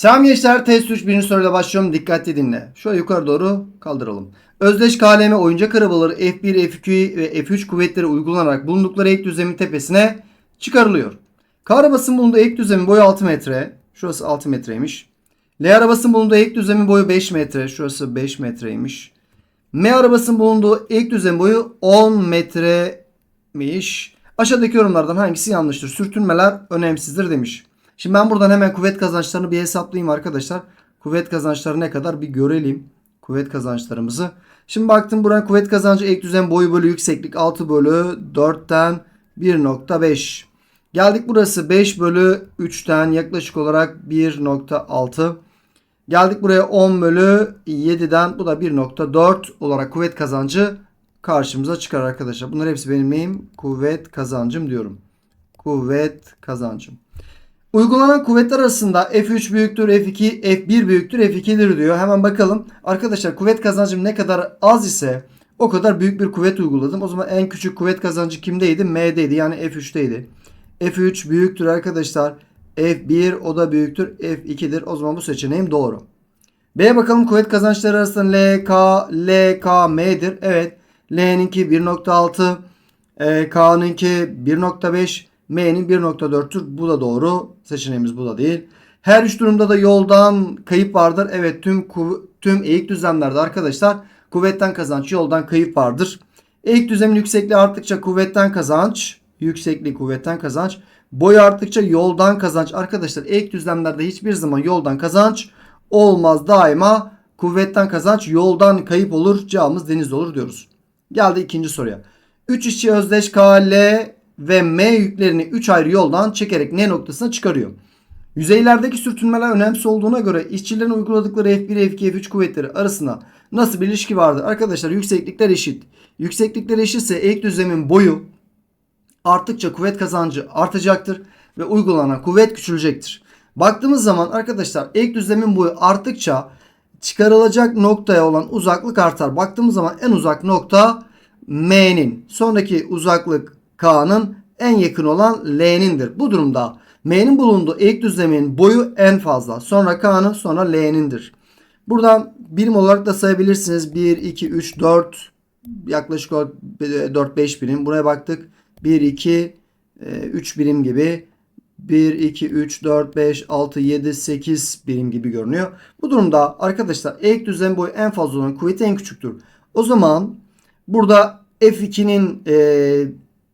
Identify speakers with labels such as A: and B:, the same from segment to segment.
A: Selam gençler. Test 3 birinci soruyla başlıyorum. Dikkatli dinle. Şöyle yukarı doğru kaldıralım. Özdeş KLM oyuncak arabaları F1, F2 ve F3 kuvvetleri uygulanarak bulundukları ek düzlemin tepesine çıkarılıyor. K arabasının bulunduğu ek düzlemin boyu 6 metre. Şurası 6 metreymiş. L arabasının bulunduğu ek düzlemin boyu 5 metre. Şurası 5 metreymiş. M arabasının bulunduğu ek düzlemin boyu 10 metremiş. Aşağıdaki yorumlardan hangisi yanlıştır? Sürtünmeler önemsizdir demiş. Şimdi ben buradan hemen kuvvet kazançlarını bir hesaplayayım arkadaşlar. Kuvvet kazançları ne kadar bir görelim. Kuvvet kazançlarımızı. Şimdi baktım buranın kuvvet kazancı ek düzen boyu bölü yükseklik 6 bölü 4'ten 1.5. Geldik burası 5 bölü 3'ten yaklaşık olarak 1.6. Geldik buraya 10 bölü 7'den bu da 1.4 olarak kuvvet kazancı karşımıza çıkar arkadaşlar. Bunlar hepsi benim neyim? Kuvvet kazancım diyorum. Kuvvet kazancım. Uygulanan kuvvetler arasında F3 büyüktür F2, F1 büyüktür F2'dir diyor. Hemen bakalım. Arkadaşlar kuvvet kazancım ne kadar az ise o kadar büyük bir kuvvet uyguladım. O zaman en küçük kuvvet kazancı kimdeydi? M'deydi yani F3'teydi. F3 büyüktür arkadaşlar. F1 o da büyüktür F2'dir. O zaman bu seçeneğim doğru. B'ye bakalım kuvvet kazançları arasında L, K, L, K, M'dir. Evet. L'ninki 1.6, e, K'nınki 1.5, M'nin 1.4'tür. Bu da doğru. Seçeneğimiz bu da değil. Her üç durumda da yoldan kayıp vardır. Evet tüm tüm eğik düzlemlerde arkadaşlar kuvvetten kazanç yoldan kayıp vardır. Eğik düzlemin yüksekliği arttıkça kuvvetten kazanç, yüksekliği kuvvetten kazanç, boyu arttıkça yoldan kazanç. Arkadaşlar eğik düzlemlerde hiçbir zaman yoldan kazanç olmaz. Daima kuvvetten kazanç yoldan kayıp olur. Cevabımız deniz olur diyoruz. Geldi ikinci soruya. 3 işçi özdeş K, L ve M yüklerini 3 ayrı yoldan çekerek N noktasına çıkarıyor. Yüzeylerdeki sürtünmeler önemsiz olduğuna göre işçilerin uyguladıkları F1, F2, F3 kuvvetleri arasında nasıl bir ilişki vardır? Arkadaşlar yükseklikler eşit. Yükseklikler eşitse ek düzlemin boyu arttıkça kuvvet kazancı artacaktır ve uygulanan kuvvet küçülecektir. Baktığımız zaman arkadaşlar ek düzlemin boyu arttıkça çıkarılacak noktaya olan uzaklık artar. Baktığımız zaman en uzak nokta M'nin. Sonraki uzaklık K'nın en yakın olan L'nindir. Bu durumda M'nin bulunduğu ek düzlemin boyu en fazla. Sonra K'nın sonra L'nindir. Buradan birim olarak da sayabilirsiniz. 1, 2, 3, 4 yaklaşık 4-5 birim. Buraya baktık. 1, 2, 3 birim gibi. 1, 2, 3, 4, 5, 6, 7, 8 birim gibi görünüyor. Bu durumda arkadaşlar ek düzlem boyu en fazla olan kuvveti en küçüktür. O zaman burada F2'nin e,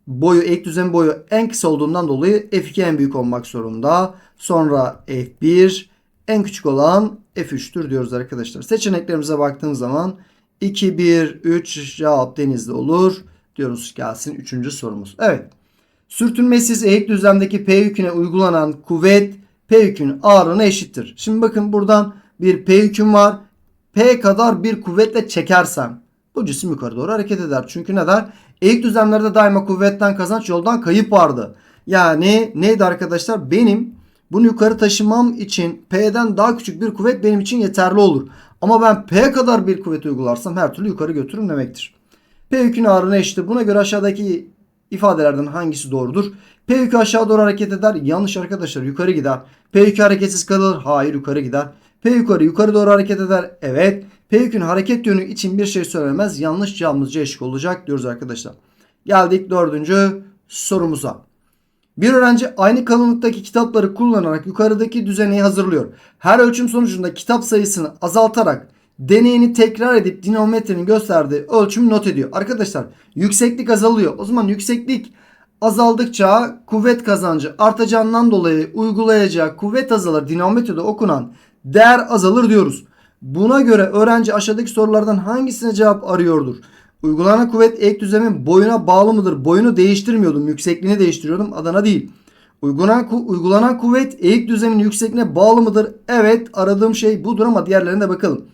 A: boyu ek düzlem boyu en kısa olduğundan dolayı F2 en büyük olmak zorunda. Sonra F1 en küçük olan F3'tür diyoruz arkadaşlar. Seçeneklerimize baktığımız zaman 2, 1, 3 cevap denizli olur diyoruz gelsin 3. sorumuz. Evet. Sürtünmesiz eğik düzlemdeki P yüküne uygulanan kuvvet P yükünün ağırlığına eşittir. Şimdi bakın buradan bir P yüküm var. P kadar bir kuvvetle çekersem bu cisim yukarı doğru hareket eder. Çünkü neden? Eğik düzlemlerde daima kuvvetten kazanç yoldan kayıp vardı. Yani neydi arkadaşlar? Benim bunu yukarı taşımam için P'den daha küçük bir kuvvet benim için yeterli olur. Ama ben P kadar bir kuvvet uygularsam her türlü yukarı götürürüm demektir. P yükün ağırlığına eşittir. Buna göre aşağıdaki ifadelerden hangisi doğrudur? P yükü aşağı doğru hareket eder. Yanlış arkadaşlar. Yukarı gider. P yükü hareketsiz kalır. Hayır yukarı gider. P yukarı yukarı doğru hareket eder. Evet. P yükün hareket yönü için bir şey söylemez. Yanlış cevabımız C olacak diyoruz arkadaşlar. Geldik dördüncü sorumuza. Bir öğrenci aynı kalınlıktaki kitapları kullanarak yukarıdaki düzeneyi hazırlıyor. Her ölçüm sonucunda kitap sayısını azaltarak deneyini tekrar edip dinamometrenin gösterdiği ölçümü not ediyor. Arkadaşlar yükseklik azalıyor. O zaman yükseklik azaldıkça kuvvet kazancı artacağından dolayı uygulayacağı kuvvet azalır. Dinamometrede okunan değer azalır diyoruz. Buna göre öğrenci aşağıdaki sorulardan hangisine cevap arıyordur? Uygulanan kuvvet ek düzlemin boyuna bağlı mıdır? Boyunu değiştirmiyordum. Yüksekliğini değiştiriyordum. Adana değil. Uygulanan, uygulanan kuvvet eğik düzlemin yüksekliğine bağlı mıdır? Evet aradığım şey budur ama diğerlerine de bakalım.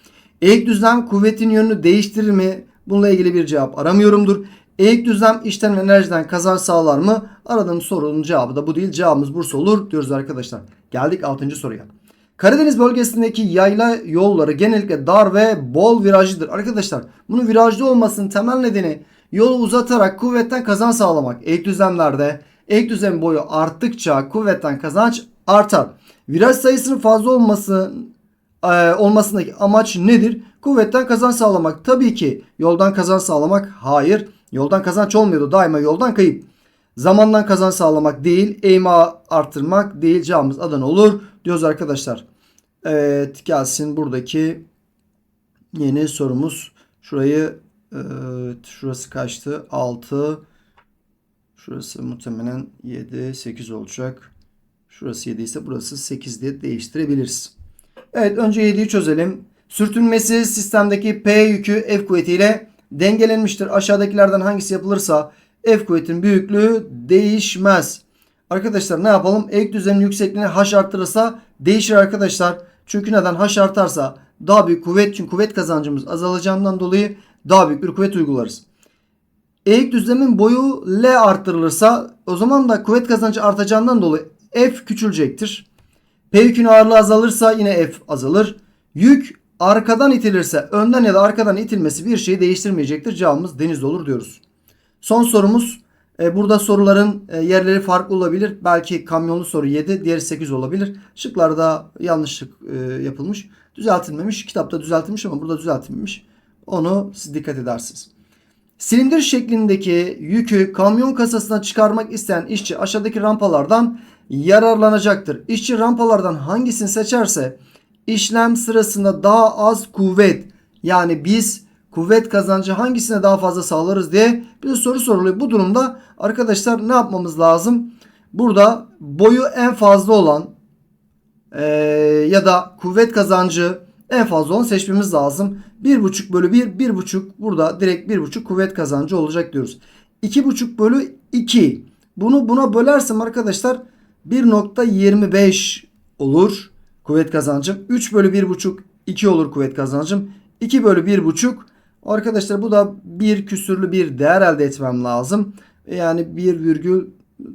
A: Eğik düzlem kuvvetin yönünü değiştirir mi? Bununla ilgili bir cevap aramıyorumdur. Eğik düzlem işten ve enerjiden kazanç sağlar mı? Aradığım sorunun cevabı da bu değil. Cevabımız Bursa olur diyoruz arkadaşlar. Geldik 6. soruya. Karadeniz bölgesindeki yayla yolları genellikle dar ve bol virajlıdır. Arkadaşlar bunun virajlı olmasının temel nedeni yolu uzatarak kuvvetten kazanç sağlamak. Eğik düzlemlerde eğik düzlem boyu arttıkça kuvvetten kazanç artar. Viraj sayısının fazla olması e, olmasındaki amaç nedir? Kuvvetten kazanç sağlamak. Tabii ki yoldan kazanç sağlamak. Hayır. Yoldan kazanç olmuyordu. Daima yoldan kayıp. Zamandan kazanç sağlamak değil. Eğimi arttırmak değil. Cevabımız Adana olur diyoruz arkadaşlar. Evet gelsin buradaki yeni sorumuz. Şurayı evet, şurası kaçtı? 6 Şurası muhtemelen 7 8 olacak. Şurası 7 ise burası 8 diye değiştirebiliriz. Evet önce 7'yi çözelim. Sürtünmesi sistemdeki P yükü F kuvvetiyle dengelenmiştir. Aşağıdakilerden hangisi yapılırsa F kuvvetin büyüklüğü değişmez. Arkadaşlar ne yapalım? Ek düzenin yüksekliğini H arttırırsa değişir arkadaşlar. Çünkü neden? H artarsa daha büyük kuvvet çünkü kuvvet kazancımız azalacağından dolayı daha büyük bir kuvvet uygularız. Eğik düzlemin boyu L arttırılırsa o zaman da kuvvet kazancı artacağından dolayı F küçülecektir. P yükün ağırlığı azalırsa yine F azalır. Yük arkadan itilirse önden ya da arkadan itilmesi bir şeyi değiştirmeyecektir. Cevabımız denizde olur diyoruz. Son sorumuz burada soruların e, yerleri farklı olabilir. Belki kamyonlu soru 7, diğeri 8 olabilir. Şıklarda yanlışlık e, yapılmış. Düzeltilmemiş. Kitapta düzeltilmiş ama burada düzeltilmemiş. Onu siz dikkat edersiniz. Silindir şeklindeki yükü kamyon kasasına çıkarmak isteyen işçi aşağıdaki rampalardan yararlanacaktır. İşçi rampalardan hangisini seçerse işlem sırasında daha az kuvvet yani biz kuvvet kazancı hangisine daha fazla sağlarız diye bir soru soruluyor. Bu durumda arkadaşlar ne yapmamız lazım? Burada boyu en fazla olan e, ya da kuvvet kazancı en fazla onu seçmemiz lazım. 1,5 bölü 1, 1,5 burada direkt 1,5 kuvvet kazancı olacak diyoruz. 2,5 bölü 2. Bunu buna bölersem arkadaşlar 1.25 olur kuvvet kazancım. 3 bölü 1,5 2 olur kuvvet kazancım. 2 bölü 1,5 arkadaşlar bu da bir küsürlü bir değer elde etmem lazım. Yani 1 virgül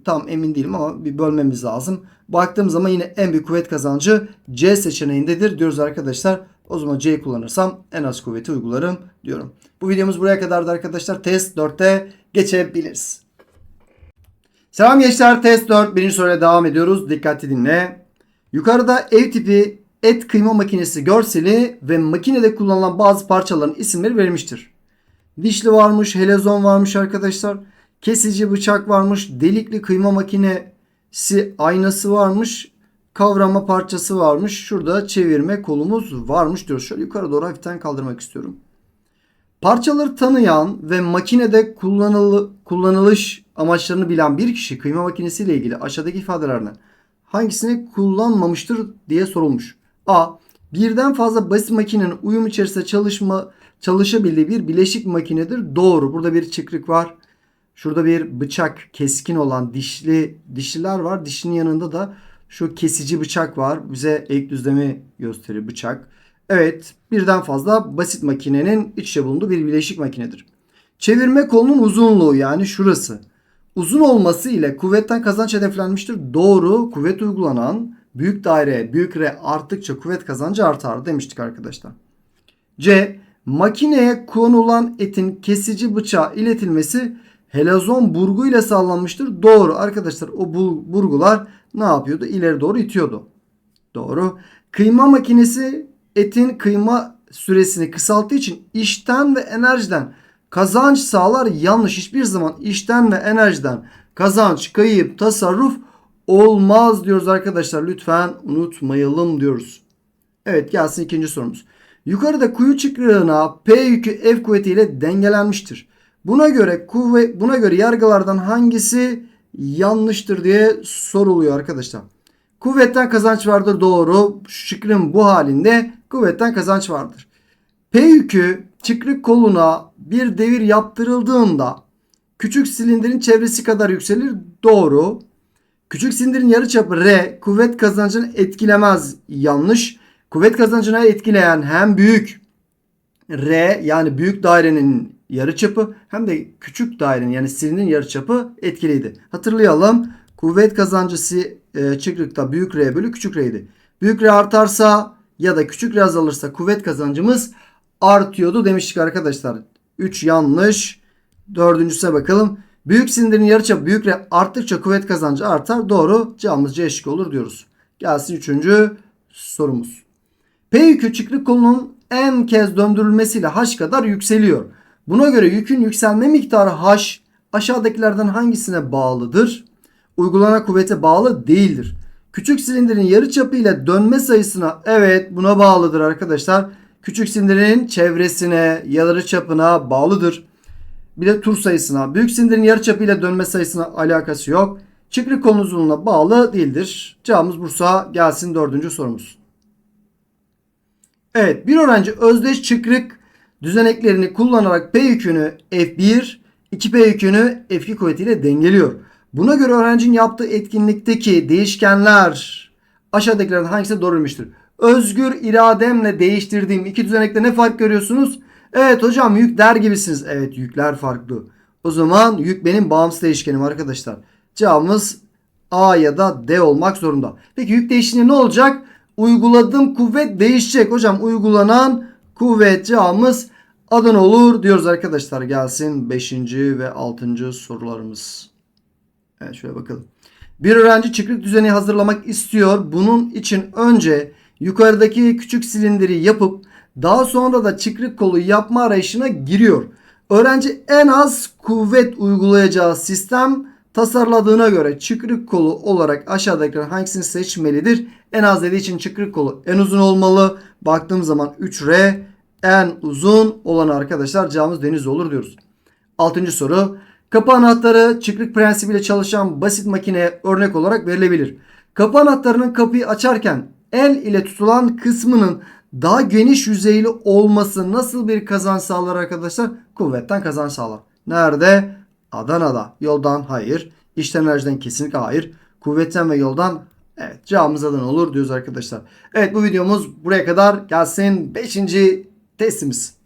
A: tam emin değilim ama bir bölmemiz lazım. Baktığım zaman yine en büyük kuvvet kazancı C seçeneğindedir diyoruz arkadaşlar. O zaman C kullanırsam en az kuvveti uygularım diyorum. Bu videomuz buraya kadardı arkadaşlar. Test 4'te geçebiliriz. Selam gençler. Test 4. Birinci soruya devam ediyoruz. Dikkatli dinle. Yukarıda ev tipi et kıyma makinesi görseli ve makinede kullanılan bazı parçaların isimleri verilmiştir. Dişli varmış, helezon varmış arkadaşlar. Kesici bıçak varmış, delikli kıyma makinesi aynası varmış, kavrama parçası varmış. Şurada çevirme kolumuz varmış diyor. Şöyle yukarı doğru hafiften kaldırmak istiyorum. Parçaları tanıyan ve makinede kullanıl kullanılış amaçlarını bilen bir kişi kıyma makinesiyle ilgili aşağıdaki ifadelerden hangisini kullanmamıştır diye sorulmuş. A. Birden fazla basit makinenin uyum içerisinde çalışma çalışabildiği bir bileşik makinedir. Doğru. Burada bir çıkrık var. Şurada bir bıçak keskin olan dişli dişliler var. Dişinin yanında da şu kesici bıçak var. Bize eğik düzlemi gösteriyor bıçak. Evet birden fazla basit makinenin iç içe bulunduğu bir bileşik makinedir. Çevirme kolunun uzunluğu yani şurası. Uzun olması ile kuvvetten kazanç hedeflenmiştir. Doğru kuvvet uygulanan büyük daire büyük R arttıkça kuvvet kazancı artar demiştik arkadaşlar. C. Makineye konulan etin kesici bıçağa iletilmesi helezon burgu ile sağlanmıştır. Doğru arkadaşlar o burgular ne yapıyordu? İleri doğru itiyordu. Doğru. Kıyma makinesi etin kıyma süresini kısalttığı için işten ve enerjiden kazanç sağlar. Yanlış hiçbir zaman işten ve enerjiden kazanç, kayıp, tasarruf olmaz diyoruz arkadaşlar. Lütfen unutmayalım diyoruz. Evet gelsin ikinci sorumuz. Yukarıda kuyu çıkrığına P yükü F kuvvetiyle dengelenmiştir. Buna göre kuvvet buna göre yargılardan hangisi yanlıştır diye soruluyor arkadaşlar. Kuvvetten kazanç vardır doğru. Şıkrın bu halinde kuvvetten kazanç vardır. P yükü çıkrık koluna bir devir yaptırıldığında küçük silindirin çevresi kadar yükselir doğru. Küçük silindirin yarıçapı R kuvvet kazancını etkilemez yanlış. Kuvvet kazancına etkileyen hem büyük R yani büyük dairenin yarıçapı hem de küçük dairenin yani silindirin yarıçapı etkiliydi. Hatırlayalım. Kuvvet kazancı e, çıkrıkta büyük R bölü küçük R'ydi. Büyük R artarsa ya da küçük R azalırsa kuvvet kazancımız artıyordu demiştik arkadaşlar. 3 yanlış. Dördüncüsüne bakalım. Büyük silindirin yarıçapı büyük R arttıkça kuvvet kazancı artar. Doğru. Cevabımız C şıkkı olur diyoruz. Gelsin üçüncü sorumuz. P yükü çıkrık kolunun n kez döndürülmesiyle h kadar yükseliyor. Buna göre yükün yükselme miktarı h aşağıdakilerden hangisine bağlıdır? Uygulanan kuvvete bağlı değildir. Küçük silindirin yarıçapı ile dönme sayısına evet buna bağlıdır arkadaşlar. Küçük silindirin çevresine, yarıçapına bağlıdır. Bir de tur sayısına. Büyük silindirin yarıçapı ile dönme sayısına alakası yok. Çıkrık kolun uzunluğuna bağlı değildir. Cevabımız Bursa gelsin dördüncü sorumuz. Evet bir öğrenci özdeş çıkrık düzeneklerini kullanarak P yükünü F1, 2P yükünü F2 kuvvetiyle dengeliyor. Buna göre öğrencinin yaptığı etkinlikteki değişkenler aşağıdakilerden hangisi doğrulmuştur? Özgür irademle değiştirdiğim iki düzenekte ne fark görüyorsunuz? Evet hocam yük der gibisiniz. Evet yükler farklı. O zaman yük benim bağımsız değişkenim arkadaşlar. Cevabımız A ya da D olmak zorunda. Peki yük değiştiğinde ne olacak? Uyguladığım kuvvet değişecek. Hocam uygulanan kuvvet cevabımız Adana olur diyoruz arkadaşlar. Gelsin 5. ve 6. sorularımız. Evet şöyle bakalım. Bir öğrenci çıkrık düzeni hazırlamak istiyor. Bunun için önce yukarıdaki küçük silindiri yapıp daha sonra da çıkrık kolu yapma arayışına giriyor. Öğrenci en az kuvvet uygulayacağı sistem tasarladığına göre çıkrık kolu olarak aşağıdakilerden hangisini seçmelidir? En az dediği için çıkrık kolu en uzun olmalı. Baktığım zaman 3R en uzun olan arkadaşlar cevabımız deniz olur diyoruz. Altıncı soru. Kapı anahtarı çıkrık prensibiyle çalışan basit makine örnek olarak verilebilir. Kapı anahtarının kapıyı açarken el ile tutulan kısmının daha geniş yüzeyli olması nasıl bir kazanç sağlar arkadaşlar? Kuvvetten kazanç sağlar. Nerede? Adana'da. Yoldan hayır. İşten enerjiden kesinlikle hayır. Kuvvetten ve yoldan evet cevabımız Adana olur diyoruz arkadaşlar. Evet bu videomuz buraya kadar gelsin. 5. testimiz.